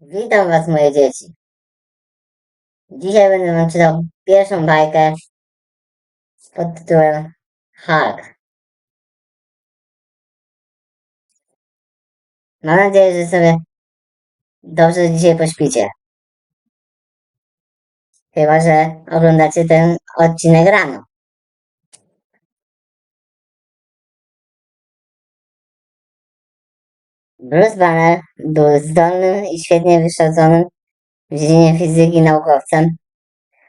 Witam Was, moje dzieci. Dzisiaj będę Wam czytał pierwszą bajkę pod tytułem Hulk. Mam nadzieję, że sobie dobrze dzisiaj pośpicie. Chyba, że oglądacie ten odcinek rano. Bruce Banner był zdolnym i świetnie wykształconym w dziedzinie fizyki naukowcem,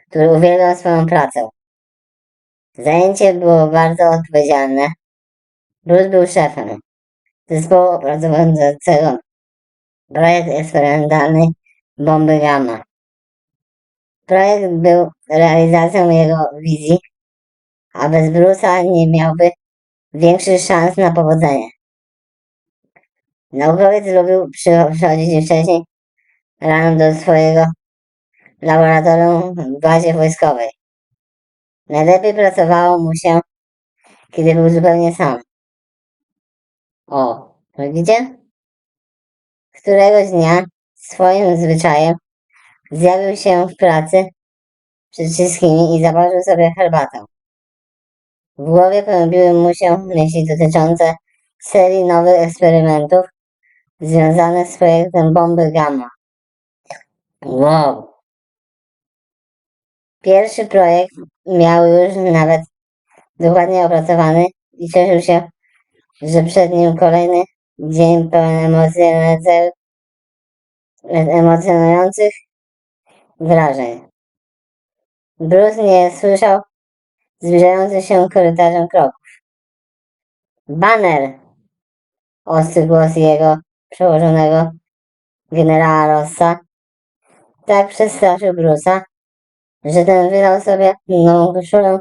który uwielbiał swoją pracę. Zajęcie było bardzo odpowiedzialne. Bruce był szefem zespołu opracowującego projekt eksperymentalny bomby gamma. Projekt był realizacją jego wizji, a bez Bruce'a nie miałby większych szans na powodzenie. Naukowiec lubił przychodzić wcześniej rano do swojego laboratorium w bazie wojskowej. Najlepiej pracowało mu się, kiedy był zupełnie sam. O, widzicie? Któregoś dnia swoim zwyczajem zjawił się w pracy przed wszystkimi i zaparzył sobie herbatę. W głowie pojawiły mu się myśli dotyczące serii nowych eksperymentów związanych z projektem bomby gamma. Wow! Pierwszy projekt miał już nawet dokładnie opracowany i cieszył się, że przed nim kolejny dzień pełen emocjonujących wrażeń. Bruce nie słyszał zbliżających się korytarzem kroków. Banner! Ostry głos jego przełożonego generała Rossa tak przestraszył Bruce'a, że ten wylał sobie nową koszulę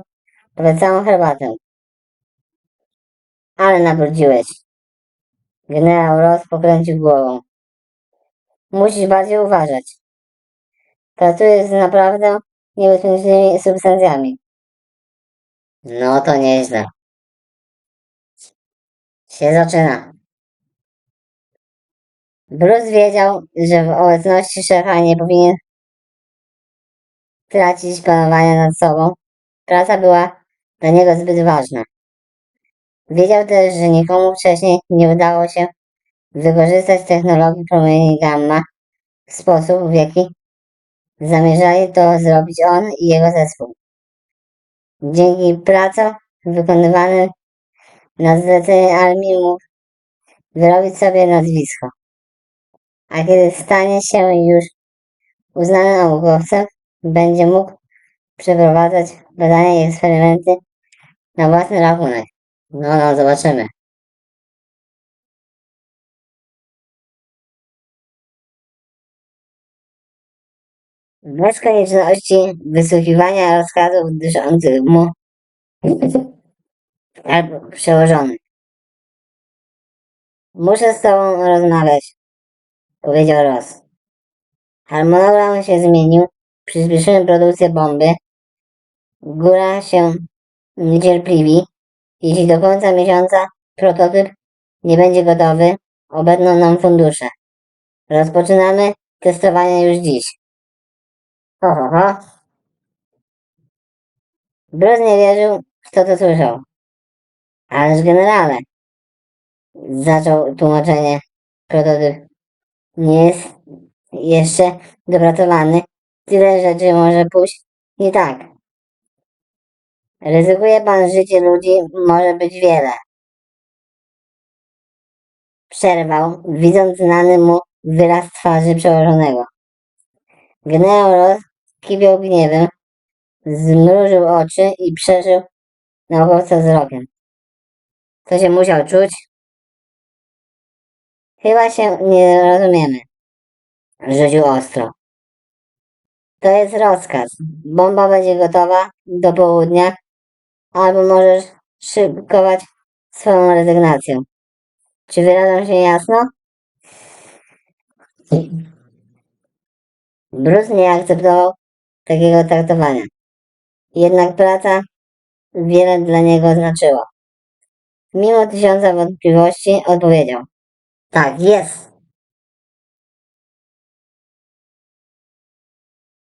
prawie całą herbatę. Ale nabrudziłeś. Generał Ross pokręcił głową. Musisz bardziej uważać. Pracujesz z naprawdę niebezpiecznymi substancjami. No to nieźle. Się zaczyna. Bruce wiedział, że w obecności szefa nie powinien tracić panowania nad sobą. Praca była dla niego zbyt ważna. Wiedział też, że nikomu wcześniej nie udało się wykorzystać technologii promieni gamma w sposób, w jaki zamierzali to zrobić on i jego zespół. Dzięki pracom wykonywanym na zlecenie armii mógł wyrobić sobie nazwisko. A kiedy stanie się już uznanym naukowcem, będzie mógł przeprowadzać badania i eksperymenty na własny rachunek. No, no, zobaczymy. Bez konieczności wysłuchiwania rozkazów dyszących mu albo przełożonych. Muszę z tobą rozmawiać, powiedział Ross. Harmonogram się zmienił, przyspieszymy produkcję bomby. Góra się niecierpliwi. Jeśli do końca miesiąca prototyp nie będzie gotowy, obetną nam fundusze. Rozpoczynamy testowanie już dziś. Ho, ho, ho. Bruce nie wierzył w to, słyszał. Ależ generale, zaczął tłumaczenie, prototyp nie jest jeszcze dopracowany. Tyle rzeczy może pójść nie tak. Ryzykuje pan życie ludzi, może być wiele. Przerwał, widząc znany mu wyraz twarzy przełożonego. Generał Ross kipiał gniewem, zmrużył oczy i przeżył naukowca wzrokiem. To się musiał czuć? Chyba się nie rozumiemy. Rzucił ostro. To jest rozkaz. Bomba będzie gotowa do południa, albo możesz szykować swoją rezygnację. Czy wyrażam się jasno? Bruce nie akceptował takiego traktowania. Jednak praca wiele dla niego znaczyła. Mimo tysiąca wątpliwości odpowiedział. Tak, jest.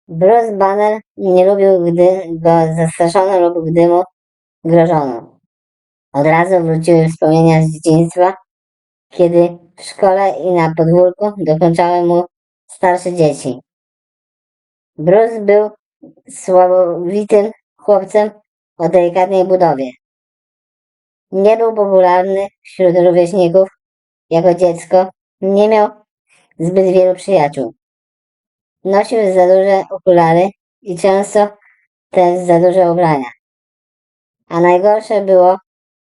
Bruce Banner nie lubił, gdy go zastraszono lub gdy mu grożono. Od razu wróciły wspomnienia z dzieciństwa, kiedy w szkole i na podwórku dokończały mu starsze dzieci. Bruce był słabowitym chłopcem o delikatnej budowie. Nie był popularny wśród rówieśników. Jako dziecko nie miał zbyt wielu przyjaciół. Nosił za duże okulary i często też za duże ubrania. A najgorsze było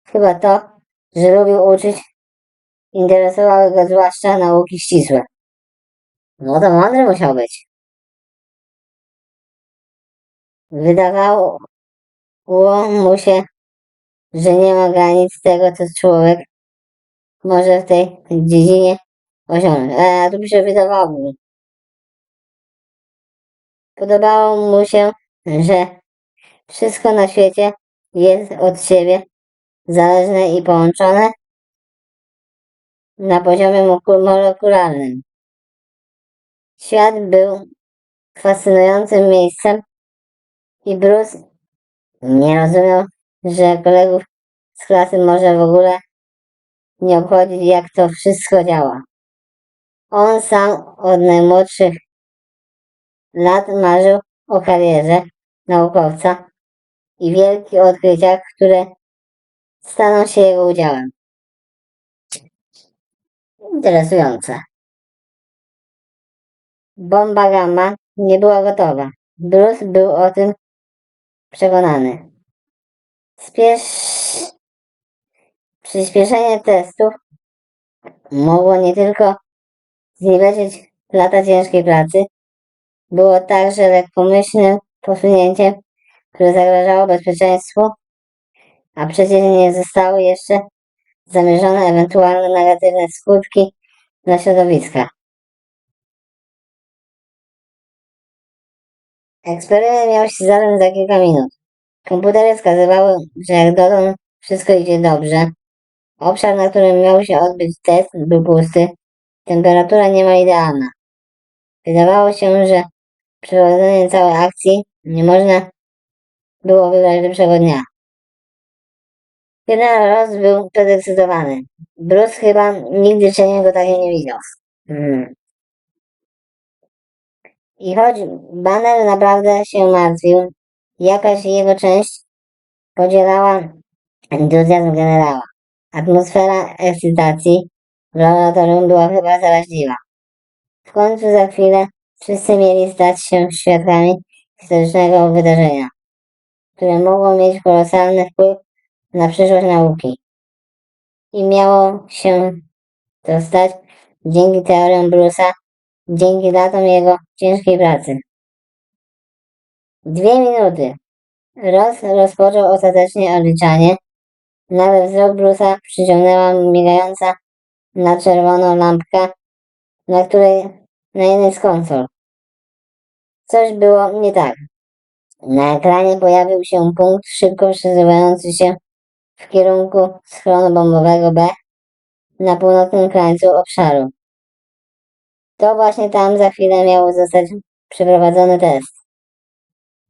chyba to, że lubił uczyć. Interesowały go zwłaszcza nauki ścisłe. No to mądry musiał być. Wydawało mu się, że nie ma granic tego, co człowiek może w tej dziedzinie osiągnąć. E, a tu mi się wydawało. Podobało mu się, że wszystko na świecie jest od siebie zależne i połączone na poziomie molekularnym. Świat był fascynującym miejscem i Bruce nie rozumiał, że kolegów z klasy może w ogóle nie obchodzić, jak to wszystko działa. On sam od najmłodszych lat marzył o karierze naukowca i wielkich odkryciach, które staną się jego udziałem. Interesujące. Bomba gamma nie była gotowa. Bruce był o tym przekonany. Spiesz... Przyspieszenie testów mogło nie tylko zniweczyć lata ciężkiej pracy, było także lekkomyślnym posunięciem, które zagrażało bezpieczeństwu, a przecież nie zostały jeszcze zamierzone ewentualne negatywne skutki dla środowiska. Eksperyment miał się zacząć za kilka minut. Komputery wskazywały, że jak dotąd wszystko idzie dobrze. Obszar, na którym miał się odbyć test, był pusty. Temperatura niemal idealna. Wydawało się, że przeprowadzenie całej akcji nie można było wybrać lepszego dnia. General Ross był podekscytowany. Bruce chyba nigdy wcześniej takiego nie widział. Hmm. I choć Banner naprawdę się martwił, jakaś jego część podzielała entuzjazm generała. Atmosfera ekscytacji w laboratorium była chyba zaraźliwa. W końcu za chwilę wszyscy mieli stać się świadkami historycznego wydarzenia, które mogło mieć kolosalny wpływ na przyszłość nauki. I miało się to stać dzięki teoriom Bruce'a, dzięki latom jego ciężkiej pracy. Dwie minuty. Ross rozpoczął ostatecznie odliczanie. Nagle wzrok Bruce'a przyciągnęła migająca na czerwono lampka, na której na jednej z konsol. Coś było nie tak. Na ekranie pojawił się punkt szybko przesuwający się w kierunku schronu bombowego B na północnym krańcu obszaru. To właśnie tam za chwilę miał zostać przeprowadzony test.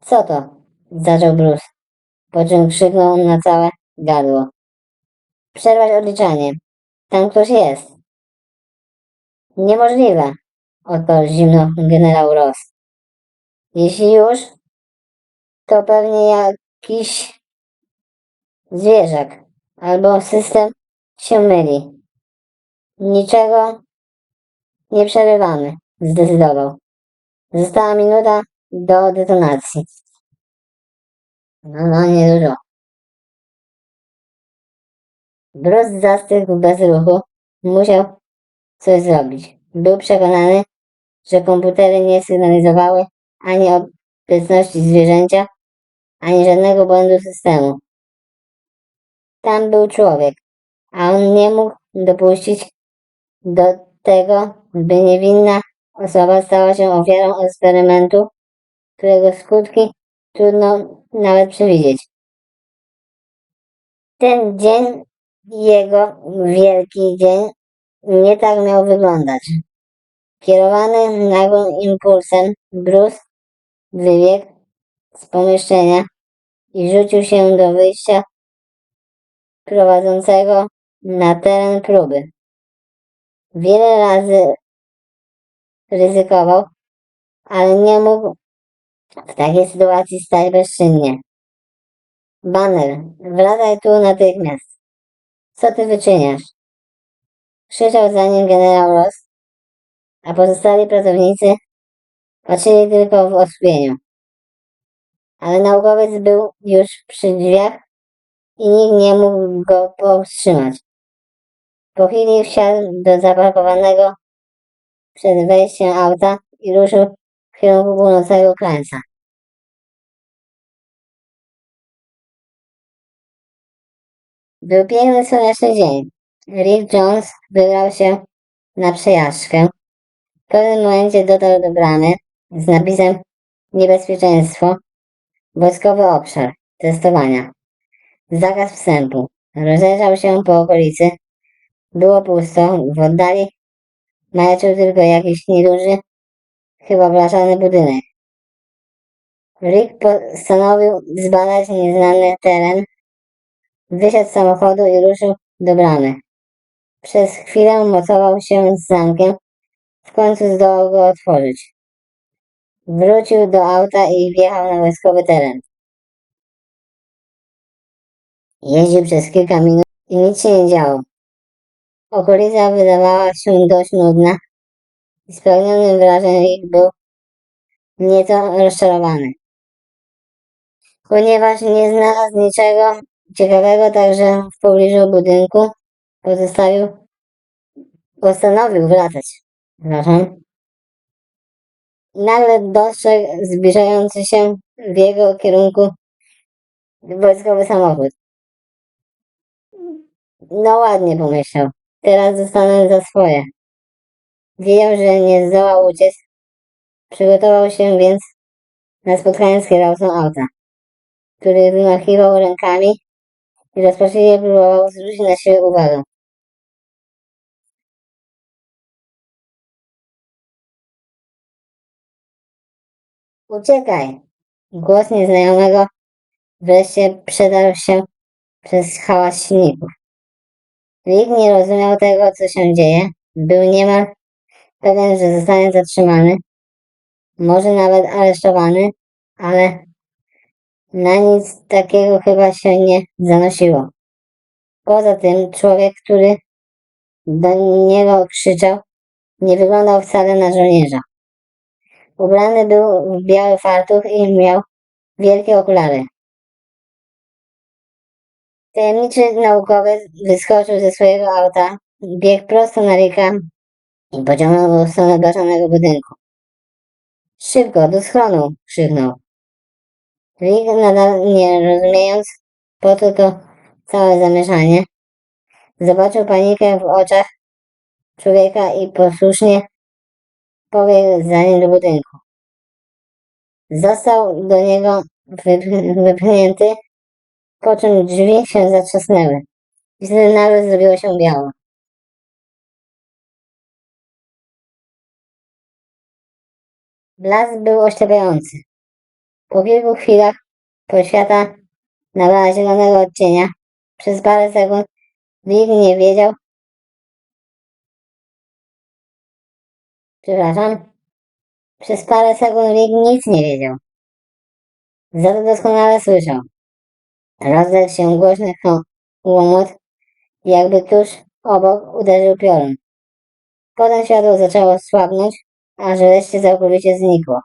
Co to? Zaczął Bruce, po czym krzyknął na całe gardło. Przerwać odliczanie. Tam ktoś jest. Niemożliwe, odparł zimno generał Ross. Jeśli już, to pewnie jakiś zwierzak albo system się myli. Niczego nie przerywamy, zdecydował. Została minuta do detonacji. No, no, nie dużo. Bruce zastygł bez ruchu. Musiał coś zrobić. Był przekonany, że komputery nie sygnalizowały ani obecności zwierzęcia, ani żadnego błędu systemu. Tam był człowiek, a on nie mógł dopuścić do tego, by niewinna osoba stała się ofiarą eksperymentu, którego skutki trudno nawet przewidzieć. Ten dzień, jego wielki dzień, nie tak miał wyglądać. Kierowany nagłym impulsem, Bruce wybiegł z pomieszczenia i rzucił się do wyjścia prowadzącego na teren próby. Wiele razy ryzykował, ale nie mógł w takiej sytuacji stać bezczynnie. Banner, wracaj tu natychmiast. Co ty wyczyniasz? Krzyczał za nim generał Ross, a pozostali pracownicy patrzyli tylko w osłupieniu. Ale naukowiec był już przy drzwiach i nikt nie mógł go powstrzymać. Po chwili wsiadł do zaparkowanego przed wejściem auta i ruszył w kierunku północnego krańca. Był piękny słoneczny dzień. Rick Jones wybrał się na przejażdżkę. W pewnym momencie dotarł do bramy z napisem Niebezpieczeństwo. Wojskowy obszar. Testowania. Zakaz wstępu. Rozejrzał się po okolicy. Było pusto. W oddali majaczył tylko jakiś nieduży, chyba blaszany budynek. Rick postanowił zbadać nieznany teren. Wysiadł z samochodu i ruszył do bramy. Przez chwilę mocował się z zamkiem, w końcu zdołał go otworzyć. Wrócił do auta i wjechał na wojskowy teren. Jeździł przez kilka minut i nic się nie działo. Okolica wydawała się dość nudna i spełniony wrażeń był nieco rozczarowany. Ponieważ nie znalazł niczego ciekawego także w pobliżu budynku, pozostawił, postanowił wracać. Przepraszam. Nagle dostrzegł zbliżający się w jego kierunku wojskowy samochód. No ładnie pomyślał. Teraz zostanę za swoje. Wiedział, że nie zdoła uciec. Przygotował się więc na spotkanie z kierowcą auta, który wymachiwał rękami i rozpaczliwie próbował zwrócić na siebie uwagę. Uciekaj! Głos nieznajomego wreszcie przedarł się przez hałas silników. Rick nie rozumiał tego, co się dzieje. Był niemal pewien, że zostanie zatrzymany, może nawet aresztowany, ale na nic takiego chyba się nie zanosiło. Poza tym człowiek, który do niego krzyczał, nie wyglądał wcale na żołnierza. Ubrany był w biały fartuch i miał wielkie okulary. Tajemniczy naukowiec wyskoczył ze swojego auta, biegł prosto na Ricka i pociągnął go w stronę blaszanego budynku. Szybko, do schronu! krzyknął. Rick, nadal nie rozumiejąc, po co to całe zamieszanie, zobaczył panikę w oczach człowieka i posłusznie pobiegł za nim do budynku. Został do niego wypchnięty po czym drzwi się zatrzasnęły i wtedy nagle zrobiło się biało. Blask był oślepiający. Po kilku chwilach poświata nabrała zielonego odcienia. Przez parę sekund nikt nie wiedział. Przepraszam. Przez parę sekund nikt nic nie wiedział. Za to doskonale słyszał. Rozległ się głośny łomot, jakby tuż obok uderzył piorun. Potem światło zaczęło słabnąć, aż wreszcie całkowicie znikło.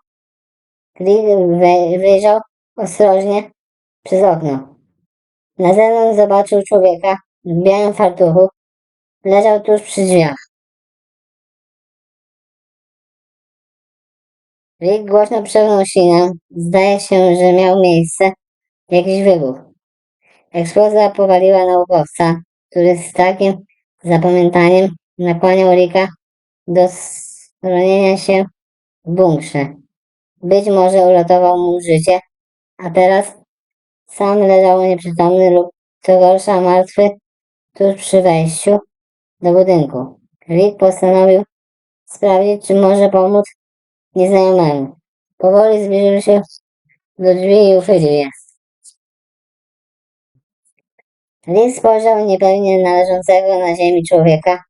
Wyjrzał ostrożnie przez okno. Na zewnątrz zobaczył człowieka w białym fartuchu. Leżał tuż przy drzwiach. Rick głośno przewnął ślinę. Zdaje się, że miał miejsce jakiś wybuch. Eksplozja powaliła naukowca, który z takim zapamiętaniem nakłaniał Rika do schronienia się w bunkrze. Być może uratował mu życie, a teraz sam leżał nieprzytomny lub co gorsza martwy tuż przy wejściu do budynku. Rick postanowił sprawdzić, czy może pomóc nieznajomemu. Powoli zbliżył się do drzwi i uchylił je. Lee spojrzał niepewnie na leżącego na ziemi człowieka